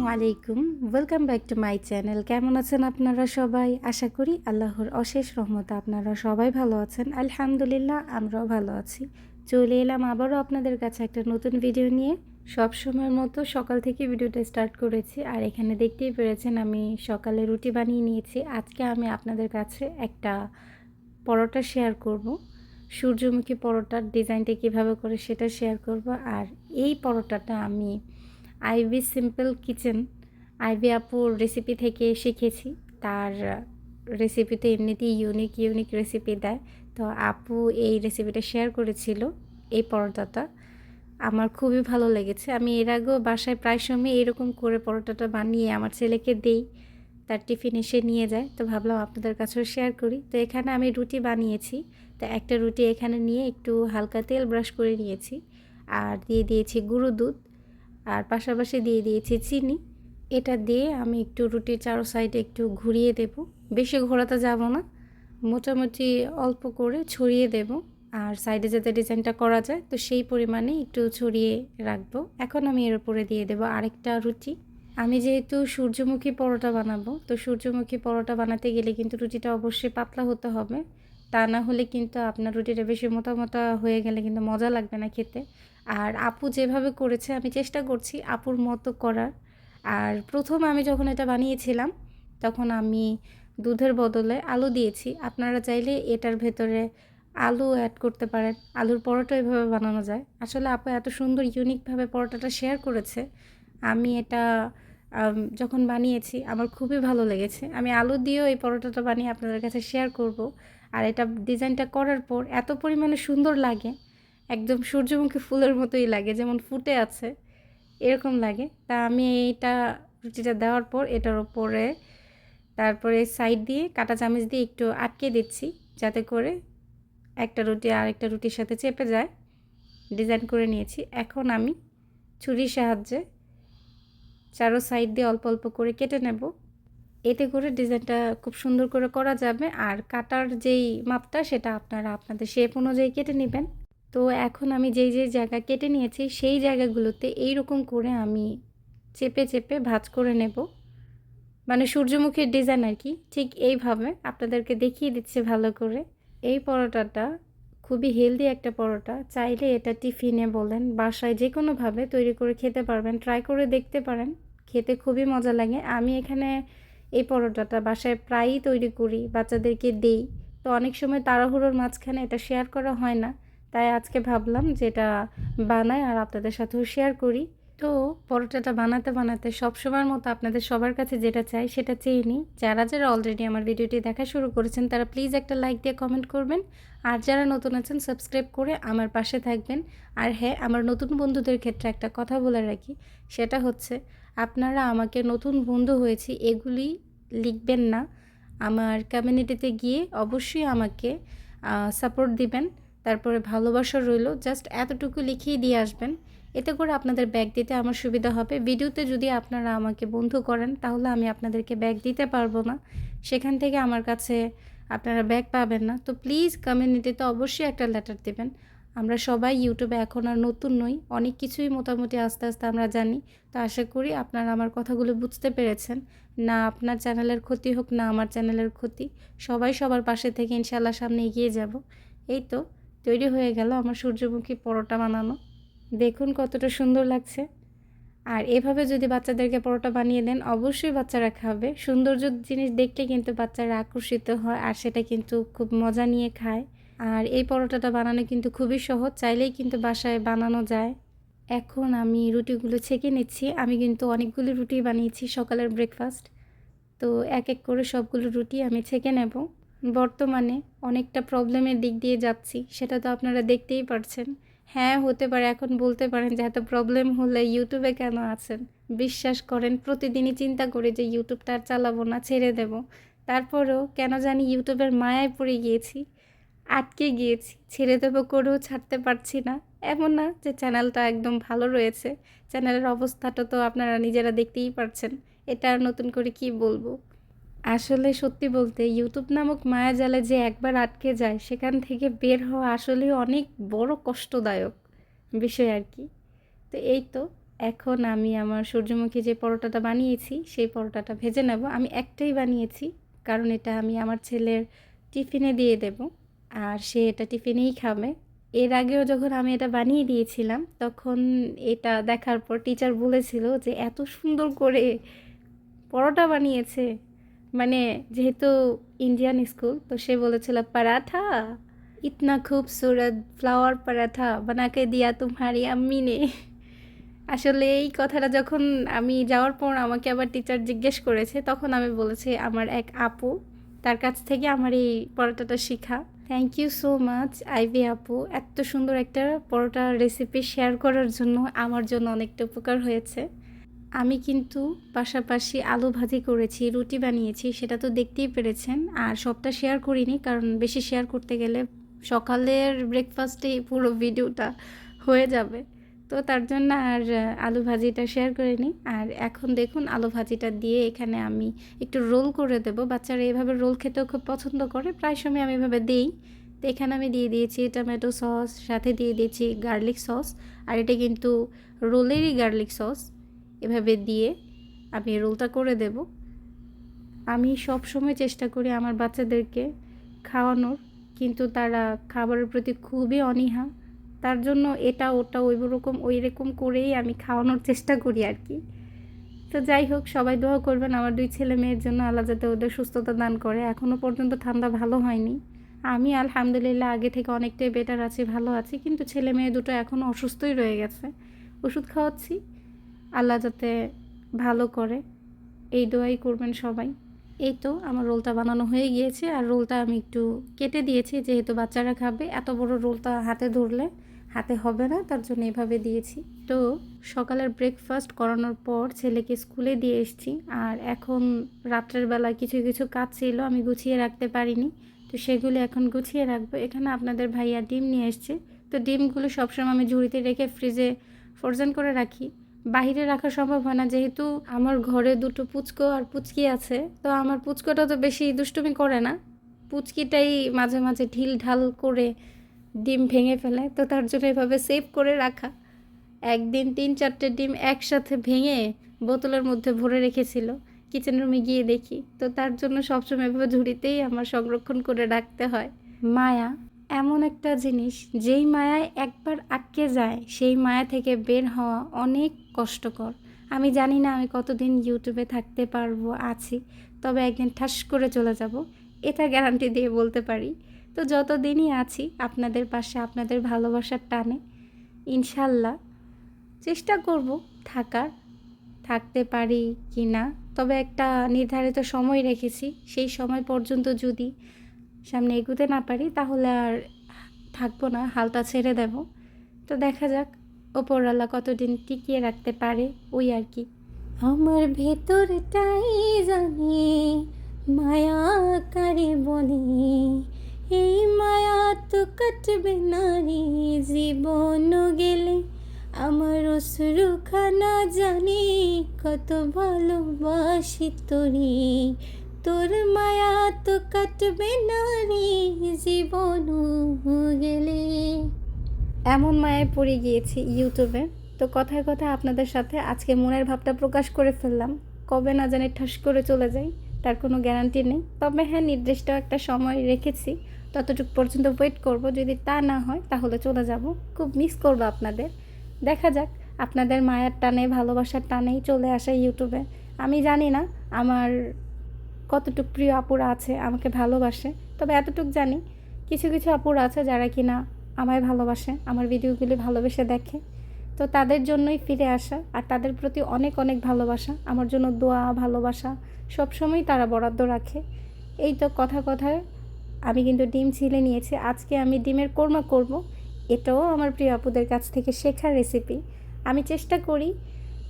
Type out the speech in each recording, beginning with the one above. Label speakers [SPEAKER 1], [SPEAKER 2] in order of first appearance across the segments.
[SPEAKER 1] আসসালামু আলাইকুম। Welcome back to my channel কেমন আছেন আপনারা সবাই? আশা করি আল্লাহর অশেষ রহমতে আপনারা সবাই ভালো আছেন। আলহামদুলিল্লাহ, আমরাও ভালো আছি। চলে এলাম আবারও আপনাদের কাছে একটা নতুন ভিডিও নিয়ে। সব সময়ের মতো সকাল থেকে ভিডিওটা স্টার্ট করেছি। আর এখানে দেখতেই পেরেছেন, আমি সকালে রুটি বানিয়ে নিয়েছি। আজকে আমি আপনাদের কাছে একটা পরোটা শেয়ার করব। সূর্যমুখী পরোটার ডিজাইনটা কীভাবে করে সেটা শেয়ার করব। আর এই পরোটাটা আমি আইভি সিম্পল কিচেন। আইভি আপুর রেসিপি থেকে শিখেছি। তার রেসিপিতে এমনিতেই ইউনিক ইউনিক রেসিপি দেয়। তো আপু এই রেসিপিটা শেয়ার করেছিল এই পরোটাটা। আমার খুবই ভালো লেগেছে। আমি এর আগেও বাসায় প্রায় সময় এরকম করে পরোটাটা বানিয়ে আমার ছেলেকে দেই। তার টিফিন এসে নিয়ে যায়। তো ভাবলাম আপনাদের কাছেও শেয়ার করি। তো এখানে আমি রুটি বানিয়েছি। তো একটা রুটি এখানে নিয়ে একটু হালকা তেল ব্রাশ করে নিয়েছি। আর দিয়ে দিয়েছি গুঁড়ো দুধ। আর পাশাপাশি দিয়ে দিয়েছি চিনি। এটা দিয়ে আমি একটু রুটির চারো সাইডে একটু ঘুরিয়ে দেব। বেশি ঘোরাতে যাব না। মোটামুটি অল্প করে ছড়িয়ে দেব। আর সাইডে যাতে ডিজাইনটা করা যায়, তো সেই পরিমাণে একটু ছড়িয়ে রাখব। এখন আমি এর উপরে দিয়ে দেব আরেকটা রুটি। আমি যেহেতু সূর্যমুখী পরোটা বানাবো, তো সূর্যমুখী পরোটা বানাতে গেলে কিন্তু রুটিটা অবশ্যই পাতলা হতে হবে। তা না হলে কিন্তু আপনার রুটিটা বেশি মোটা মোটা হয়ে গেলে কিন্তু মজা লাগবে না খেতে। আর আপু যেভাবে করেছে, আমি চেষ্টা করছি আপুর মতো করার। আর প্রথম আমি যখন এটা বানিয়েছিলাম, তখন আমি দুধের বদলে আলু দিয়েছি। আপনারা চাইলে এটার ভেতরে আলু অ্যাড করতে পারেন। আলুর পরোটা এভাবে বানানো যায়। আসলে আপু এত সুন্দর ইউনিকভাবে পরোটাটা শেয়ার করেছে। আমি এটা যখন বানিয়েছি, আমার খুবই ভালো লেগেছে। আমি আলু দিয়েও এই পরোটাটা বানিয়ে আপনাদের কাছে শেয়ার করব। আর এটা ডিজাইনটা করার পর এত পরিমাণে সুন্দর লাগে। একদম সূর্যমুখী ফুলের মতোই লাগে, যেমন ফুটে আছে, এরকম লাগে। তা আমি এইটা রুটিটা দেওয়ার পর এটার ওপরে তারপরে সাইড দিয়ে কাটা চামচ দিয়ে একটু আটকে দিচ্ছি, যাতে করে একটা রুটি আর একটা রুটির সাথে চেপে যায়। ডিজাইন করে নিয়েছি। এখন আমি ছুরির সাহায্যে চারো সাইড দিয়ে অল্প অল্প করে কেটে নেব। এতে করে ডিজাইনটা খুব সুন্দর করে করা যাবে। আর কাটার যেই মাপটা, সেটা আপনারা আপনাদের শেপ অনুযায়ী কেটে নেবেন। তো এখন আমি যেই যেই জায়গা কেটে নিয়েছি, সেই জায়গাগুলোতে এই রকম করে আমি চেপে চেপে ভাজ করে নেব। মানে সূর্যমুখীর ডিজাইন আর কি, ঠিক এইভাবে আপনাদেরকে দেখিয়ে দিচ্ছে ভালো করে। এই পরোটাটা খুবই হেলদি একটা পরোটা, চাইলে এটা টিফিনে বলেন, বাসায় যে কোনোভাবে তৈরি করে খেতে পারবেন, ট্রাই করে দেখতে পারেন, খেতে খুবই মজা লাগে। আমি এখানে এই পরোটাটা বাসায় প্রায়ই তৈরি করি, বাচ্চাদেরকে দেই। তো অনেক সময় তাড়াহুড়োর মাঝখানে এটা শেয়ার করা হয় না। তাই আজকে ভাবলাম যে এটা বানাই আর আপনাদের সাথেও শেয়ার করি। তো পরোটাটা বানাতে বানাতে সবসময়ের মতো আপনাদের সবার কাছে যেটা চাই সেটা চেয়ে নিই। যারা যারা অলরেডি আমার ভিডিওটি দেখা শুরু করেছেন, তারা প্লিজ একটা লাইক দিয়ে কমেন্ট করবেন। আর যারা নতুন আছেন সাবস্ক্রাইব করে আমার পাশে থাকবেন। আর হ্যাঁ আমার নতুন বন্ধুদের ক্ষেত্রে একটা কথা বলে রাখি, সেটা হচ্ছে আপনারা আমাকে নতুন বন্ধু হয়েছি, এগুলি লিখবেন না। আমার কমিউনিটিতে গিয়ে অবশ্যই আমাকে সাপোর্ট দিবেন। তারপরে ভালোবাসা রইল। জাস্ট এতটুকু লিখিয়ে দিয়ে আসবেন। এতে করে আপনাদের ব্যাগ দিতে আমার সুবিধা হবে। ভিডিওতে যদি আপনারা আমাকে বন্ধু করেন, তাহলে আমি আপনাদেরকে ব্যাগ দিতে পারব না। সেখান থেকে আমার কাছে আপনারা ব্যাগ পাবেন না। তো প্লিজ কমিউনিটিতে অবশ্যই একটা লেটার দেবেন। আমরা সবাই ইউটিউবে এখন আর নতুন নই। অনেক কিছুই মোটামুটি আস্তে আস্তে আমরা জানি। তো আশা করি আপনারা আমার কথাগুলো বুঝতে পেরেছেন। না আপনার চ্যানেলের ক্ষতি হোক, না আমার চ্যানেলের ক্ষতি। সবাই সবার পাশে থেকে ইনশাল্লাহ সামনে এগিয়ে যাব। এই তো। তৈরি হয়ে গেল আমার সূর্যমুখী পরোটা বানানো। দেখুন কতটা সুন্দর লাগছে। আর এভাবে যদি বাচ্চাদেরকে পরোটা বানিয়ে দেন, অবশ্যই বাচ্চারা খাবে। সৌন্দর্য জিনিস দেখলে কিন্তু বাচ্চারা আকর্ষিত হয় আর সেটা কিন্তু খুব মজা নিয়ে খায়। আর এই পরোটাটা বানানো কিন্তু খুবই সহজ, চাইলেই কিন্তু বাসায় বানানো যায়। এখন আমি রুটিগুলো ছেঁকে নিচ্ছি। আমি কিন্তু অনেকগুলি রুটি বানিয়েছি সকালের ব্রেকফাস্ট তো এক এক করে সবগুলো রুটি আমি ছেঁকে নেব। বর্তমানে অনেকটা প্রবলেমের দিক দিয়ে যাচ্ছি, সেটা তো আপনারা দেখতেই পারছেন। হ্যাঁ হতে পারে, এখন বলতে পারেন যে এত প্রবলেম হলে ইউটিউবে কেন আছেন? বিশ্বাস করেন, প্রতিদিনই চিন্তা করি যে ইউটিউবটা আর চালাবো না, ছেড়ে দেব। তারপরেও কেন জানি ইউটিউবের মায়ায় পড়ে গিয়েছি, আটকে গিয়েছি, ছেড়ে দেবো করেও ছাড়তে পারছি না। এমন না যে চ্যানেলটা একদম ভালো রয়েছে, চ্যানেলের অবস্থাটা তো আপনারা নিজেরা দেখতেই পারছেন, এটা আর নতুন করে কি বলব? আসলে সত্যি বলতে ইউটিউব নামক মায়াজালে যে একবার আটকে যায়, সেখান থেকে বের হওয়া আসলে অনেক বড় কষ্টদায়ক বিষয় আর কি। তো এই তো, এখন আমি আমার সূর্যমুখী যে পরোটাটা বানিয়েছি, সেই পরোটাটা ভেজে নেব। আমি একটাই বানিয়েছি, কারণ এটা আমি আমার ছেলের টিফিনে দিয়ে দেব, আর সে এটা টিফিনেই খাবে। এর আগেও যখন আমি এটা বানিয়ে দিয়েছিলাম, তখন এটা দেখার পর টিচার বলেছিল যে, এত সুন্দর করে পরোটা বানিয়েছে। মানে যেহেতু ইন্ডিয়ান স্কুল তো সে বলেছিল, পরাঠা? ইতনা খুবসুরত ফ্লাওয়ার পরাঠা, বানাকে দিয়া তোমারি আম্মি নে। আসলে এই কথাটা যখন আমি যাওয়ার পর আমাকে আবার টিচার জিজ্ঞেস করেছে, তখন আমি বলেছি, আমার এক আপু, তার কাছ থেকে আমার এই পরোটাটা শেখা। Thank you so much Ivy আপু। এত সুন্দর একটা পরোটার রেসিপি শেয়ার করার জন্য আমার জন্য অনেকটা উপকার হয়েছে। আমি কিন্তু পাশাপাশি আলু ভাজি করেছি, রুটি বানিয়েছি, সেটা তো দেখতেই পেরেছেন। আর সবটা শেয়ার করিনি, কারণ বেশি শেয়ার করতে গেলে সকালের ব্রেকফাস্টেই পুরো ভিডিওটা হয়ে যাবে। তো তার জন্য আর আলু ভাজিটা শেয়ার করিনি। আর এখন দেখুন, আলু ভাজিটা দিয়ে এখানে আমি একটু রোল করে দেব। বাচ্চারা এভাবে রোল খেতেও খুব পছন্দ করে, প্রায় সময় আমি এভাবে দিই। তো এখানে আমি দিয়ে দিয়েছি টমেটো সস সাথে দিয়ে দিয়েছি গার্লিক সস আর এটা কিন্তু রোলেরই গার্লিক সস এভাবে দিয়ে আমি রোলটা করে দেব। আমি সব সময় চেষ্টা করি আমার বাচ্চাদেরকে খাওয়ানোর, কিন্তু তারা খাবারের প্রতি খুবই অনীহা। তার জন্য এটা, ওটা ওই রকম ওই রকম করেই আমি খাওয়ানোর চেষ্টা করি আর কি। তো যাই হোক, সবাই দোয়া করবেন আমার দুই ছেলে মেয়ের জন্য আল্লাহ যাতে ওদের সুস্থতা দান করে। এখনও পর্যন্ত ঠান্ডা ভালো হয়নি। আমি আলহামদুলিল্লাহ আগে থেকে অনেকটাই বেটার আছি, ভালো আছি, কিন্তু ছেলে মেয়ে দুটো এখনও অসুস্থই রয়ে গেছে। ওষুধ খাওয়াচ্ছি। আল্লাহ যাতে ভালো করে এই দোয়াই করবেন সবাই। এই তো আমার রোলটা বানানো হয়ে গিয়েছে আর রোলটা আমি একটু কেটে দিয়েছি, যেহেতু বাচ্চারা খাবে। এত বড় রোলটা হাতে ধরলে হাতে হবে না, তার জন্য এভাবে দিয়েছি। তো সকালের ব্রেকফাস্ট করানোর পর ছেলেকে স্কুলে দিয়ে এসেছি আর এখন রাত্রের বেলা কিছু কিছু কাজ ছিল, আমি গুছিয়ে রাখতে পারিনি। তো সেগুলো এখন গুছিয়ে রাখব। এখানে আপনাদের ভাইয়া ডিম নিয়ে এসছে। তো ডিমগুলো সবসময় আমি ঝুড়িতে রেখে ফ্রিজে ফ্রোজেন করে রাখি। বাইরে রাখা সম্ভব হয় না। যেহেতু আমার ঘরে দুটো পুচকো আর পুচকি আছে, তো আমার পুচকোটা তো বেশি দুষ্টুমি করে না। পুচকিটাই মাঝে মাঝে ঢিল ঢাল করে ডিম ভেঙে ফেলে, তো তার জন্য এভাবে সেভ করে রাখা। একদিন তিন চারটে ডিম একসাথে ভেঙে বোতলের মধ্যে ভরে রেখেছিল কিচেন রুমে গিয়ে দেখি। তো তার জন্য সবসময় এভাবে ঝুড়িতেই আমার সংরক্ষণ করে রাখতে হয়। মায়া এমন একটা জিনিস, যেই মায়ায় একবার আটকে যায়, সেই মায়া থেকে বের হওয়া অনেক কষ্টকর। আমি জানি না আমি কতদিন ইউটিউবে থাকতে পারব, আছি, তবে একদিন ঠাস করে চলে যাব, এটা গ্যারান্টি দিয়ে বলতে পারি। তো যতদিনই আছি, আপনাদের পাশে, আপনাদের ভালোবাসার টানে, ইনশাল্লাহ চেষ্টা করব থাকার, থাকতে পারি কি না তবে একটা নির্ধারিত সময় রেখেছি, সেই সময় পর্যন্ত যদি সামনে এগুতে না পারি, তাহলে আর থাকব না, হালটা ছেড়ে দেব। তো দেখা যাক, ওপরওয়ালা কতদিন টিকিয়ে রাখতে পারে, ওই আর কি। আমার ভেতরটাই জানি মায়া কারে বলে এই মায়া তো কাটবে না রে জীবন গেলে। আমার অশ্রুখানা জানি, কত ভালোবাসি তোরে। তোর মায়া তো কাটবে না রে, জীবন গেলে। এমন মায়ায় পড়ে গিয়েছি ইউটিউবে। তো কথায় কথায় আপনাদের সাথে আজকে মনের ভাবটা প্রকাশ করে ফেললাম। কবে না জানি ঠাস করে চলে যাই, তার কোনো গ্যারান্টি নেই। তবে হ্যাঁ নির্দিষ্ট একটা সময় রেখেছি। ততটুকু পর্যন্ত ওয়েট করব, যদি তা না হয় তাহলে চলে যাব। খুব মিস করব আপনাদের। দেখা যাক, আপনাদের মায়ের টানে, ভালোবাসার টানেই চলে আসে ইউটিউবে। আমি জানি না, আমার কতটুক প্রিয় আপুরা আছে, আমাকে ভালোবাসে। তবে এতটুক জানি, কিছু কিছু আপুরা আছে যারা কিনা আমায় ভালোবাসে, আমার ভিডিওগুলি ভালোবেসে দেখে। তো তাদের জন্যই ফিরে আসা, আর তাদের প্রতি অনেক অনেক ভালোবাসা, আমার জন্য দোয়া, ভালোবাসা সবসময় তারা বরাদ্দ রাখে। এই তো কথা কথায় আমি কিন্তু ডিম ছিলে নিয়েছি, আজকে আমি ডিমের কোরমা করব, এটাও আমার প্রিয় আপুদের কাছ থেকে শেখার রেসিপি আমি চেষ্টা করি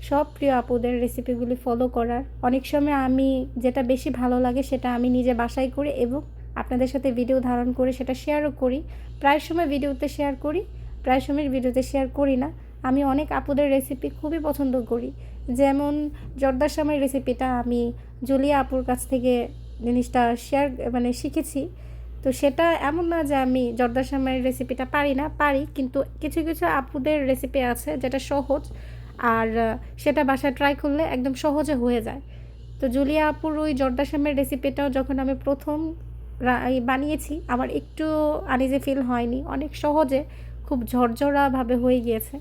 [SPEAKER 1] সব প্রিয় আপুদের রেসিপিগুলি ফলো করার। অনেক সময় আমি যেটা বেশি ভালো লাগে সেটা আমি নিজে বাসায় করি এবং আপনাদের সাথে ভিডিও ধারণ করে সেটা শেয়ারও করি। প্রায় সময় ভিডিওতে শেয়ার করি, প্রায় সময় ভিডিওতে শেয়ার করি না। আমি অনেক আপুদের রেসিপি খুবই পছন্দ করি। যেমন জর্দার সামের রেসিপিটা আমি জুলিয়া আপুর কাছ থেকে জিনিসটা শেয়ার মানে শিখেছি। তো সেটা এমন না যে আমি জর্দার সামের রেসিপিটা পারি না, পারি। কিন্তু কিছু কিছু আপুদের রেসিপি আছে যেটা সহজ। আর সেটা বাসায় ট্রাই করলে একদম সহজে হয়ে যায়। তো জুলিয়া আপুর ওই জর্দা শ্যামের রেসিপিটাও যখন আমি প্রথম বানিয়েছি, আমার একটু আনিজে ফিল হয়নি। অনেক সহজে, খুব ঝরঝরাভাবে হয়ে গিয়েছে।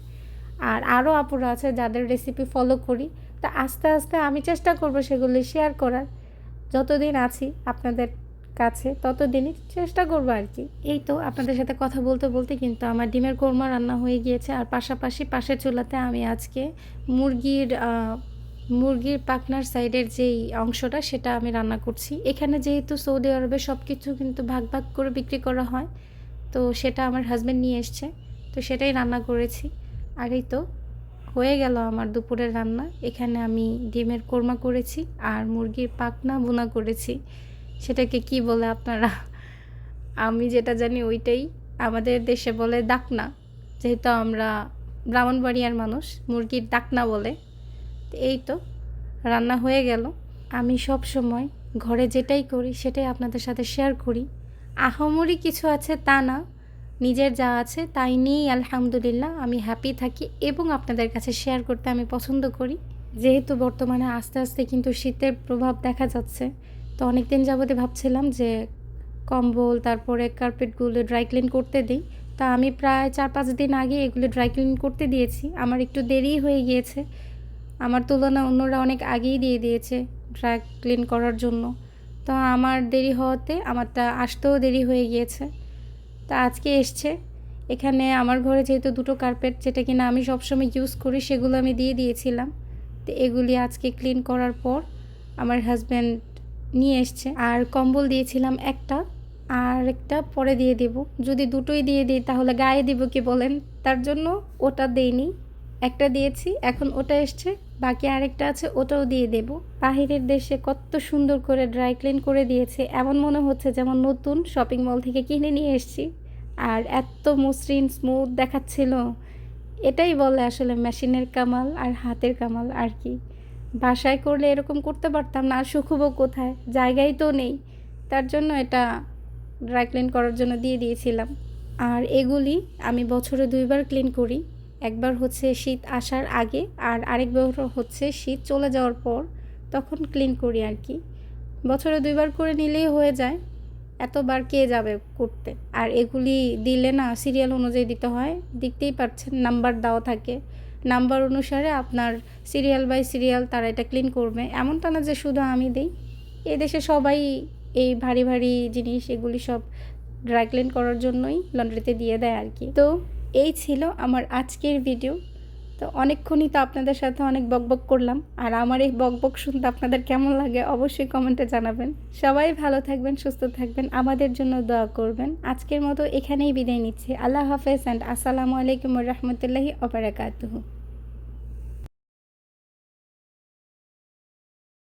[SPEAKER 1] আর আরও আপুরা আছে যাদের রেসিপি ফলো করি। তা আস্তে আস্তে আমি চেষ্টা করব সেগুলি শেয়ার করার। যতদিন আছি, আপনাদের কাছে, ততদিনই চেষ্টা করব আর কি। এই তো আপনাদের সাথে কথা বলতে বলতে কিন্তু আমার ডিমের কোরমা রান্না হয়ে গিয়েছে, আর পাশাপাশি পাশের চুলাতে আমি আজকে মুরগির মুরগির পাখনার সাইডের যেই অংশটা সেটা আমি রান্না করছি। এখানে যেহেতু সৌদি আরবে সব কিছু কিন্তু ভাগ ভাগ করে বিক্রি করা হয়, তো সেটা আমার হাজব্যান্ড নিয়ে এসছে, তো সেটাই রান্না করেছি। আর এই তো হয়ে গেল আমার দুপুরের রান্না, এখানে আমি ডিমের কোরমা করেছি আর মুরগির পাখনা বোনা করেছি। সেটাকে কি বলে আপনারা? আমি যেটা জানি ওইটাই। আমাদের দেশে বলে ডাকনা। যেহেতু আমরা ব্রাহ্মণবাড়িয়ার মানুষ, মুরগির ডাকনা বলে। এই তো, রান্না হয়ে গেল। আমি সব সময় ঘরে যেটাই করি, সেটাই আপনাদের সাথে শেয়ার করি। আহামরি কিছু আছে তা না। নিজের যা আছে তাই নিয়েই আলহামদুলিল্লাহ আমি হ্যাপি থাকি এবং আপনাদের কাছে শেয়ার করতে আমি পছন্দ করি। যেহেতু বর্তমানে আস্তে আস্তে কিন্তু শীতের প্রভাব দেখা যাচ্ছে। তো অনেক দিন যাবতে ভাবছিলাম যে কম্বল, তারপরে কার্পেটগুলো ড্রাই ক্লিন করতে দিই। তা আমি প্রায় চার পাঁচ দিন আগে এগুলো ড্রাই ক্লিন করতে দিয়েছি। আমার একটু দেরি হয়ে গিয়েছে। আমার তুলনা অন্যরা অনেক আগেই দিয়ে দিয়েছে ড্রাই ক্লিন করার জন্য। তো আমার দেরি হওয়াতে আমারটা আসতেও দেরি হয়ে গিয়েছে। তা আজকে এসছে। এখানে আমার ঘরে যেহেতু দুটো কার্পেট যেটা কিনা আমি সবসময় ইউজ করি, সেগুলো আমি দিয়ে দিয়েছিলাম। তো এগুলি আজকে ক্লিন করার পর আমার হাজব্যান্ড নিয়ে এসছে। আর কম্বল দিয়েছিলাম একটা, আর একটা পরে দিয়ে দেব। যদি দুটোই দিয়ে দিই তাহলে গায়ে দিব কি বলেন? তার জন্য ওটা দেইনি। একটা দিয়েছি, এখন ওটা এসছে। বাকি আরেকটা আছে, ওটাও দিয়ে দেব। বাহিরের দেশে কত সুন্দর করে ড্রাই ক্লিন করে দিয়েছে। এমন মনে হচ্ছে যেমন নতুন শপিং মল থেকে কিনে নিয়ে এসেছি। আর এত মসৃণ স্মুথ দেখাচ্ছিল। এটাই বলে আসলে মেশিনের কামাল আর হাতের কামাল আর কি। বাসায় করলে এরকম করতে পারতাম না, আর শুকুবো কোথায়? জায়গায় তো নেই। তার জন্য এটা ড্রাই ক্লিন করার জন্য দিয়ে দিয়েছিলাম। আর এগুলি আমি বছরে দুইবার ক্লিন করি। একবার হচ্ছে শীত আসার আগে, আর আরেকবার হচ্ছে শীত চলে যাওয়ার পর তখন ক্লিন করি আর কি। বছরে দুইবার করে নিলেই হয়ে যায়। এতবার কে যাবে করতে? আর এগুলি দিলে না সিরিয়াল অনুযায়ী দিতে হয়। দেখতেই পাচ্ছেন নাম্বার দেওয়া থাকে। নাম্বার অনুসারে আপনার সিরিয়াল বাই সিরিয়াল তারা এটা ক্লিন করবে। এমনটা না যে শুধু আমি দিই। দেশে সবাই এই ভারী ভারী জিনিস, এগুলি সব ড্রাই ক্লিন করার জন্যই লন্ড্রিতে দিয়ে দেয় আর কি। তো এই ছিল আমার আজকের ভিডিও তো অনেকক্ষণই তো আপনাদের সাথে অনেক বকবক করলাম। আর আমার এই বকবক শুনতে আপনাদের কেমন লাগে অবশ্যই কমেন্টে জানাবেন। সবাই ভালো থাকবেন, সুস্থ থাকবেন, আমাদের জন্য দোয়া করবেন। আজকের মতো এখানেই বিদায় নিচ্ছি। আল্লাহ হাফেজ অ্যান্ড আসসালামু আলাইকুম রহমতুল্লাহি অবরাকাতুহু